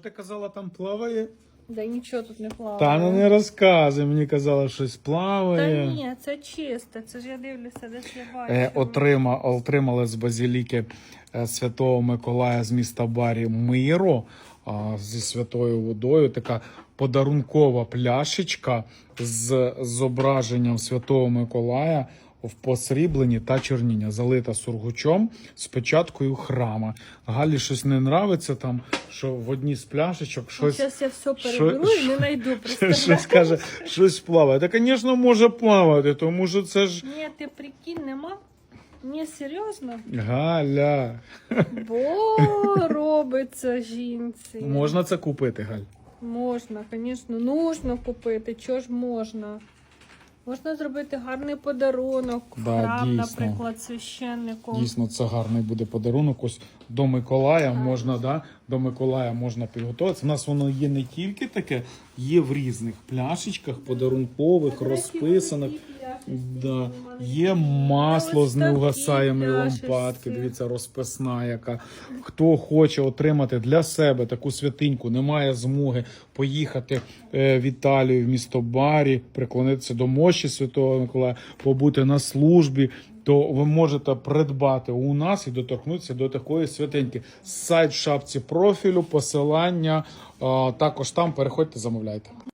Ти казала, там плаває? Да нічого тут не плаває. Та ну не розказуй, мені казала, щось плаває. Та ні, це чисте. Це ж я дивлюся, десь я бачу. Е, отрима, отримали з базіліки е, Святого Миколая з міста Барі миру а, зі святою водою. Така подарункова пляшечка з зображенням Святого Миколая в посрібленні та чорніння, залита сургучом з печаткою храма. Галі щось не нравиться там, що в одній з пляшечок щось. Зараз я все переберу і не знайду. Щось каже, щось плаває. Та, звісно, може плавати, тому що це ж Ні, ти прикинь, нема? Ні, серйозно? Галя. Бо робиться жінці. Можна це купити, Галь? Можна, звісно, нужно купити. Чого ж можна? Можна зробити гарний подарунок, Да, храм, дійсно. наприклад, священнику. Дійсно, це гарний буде подарунок. Ось до Миколая можна, да? До Миколая можна підготуватися. У нас воно є не тільки таке, є в різних пляшечках, подарункових, розписаних. Да. Є масло з неугасаємої лампадки. Дивіться, розписна яка. Хто хоче отримати для себе таку святиньку, не має змоги поїхати е, в Італію, в місто Барі, приклонитися до мощі Святого Миколая, побути на службі. То ви можете придбати у нас і доторкнутися до такої святиньки. Сайт в шапці профілю, посилання. Також там переходьте, замовляйте.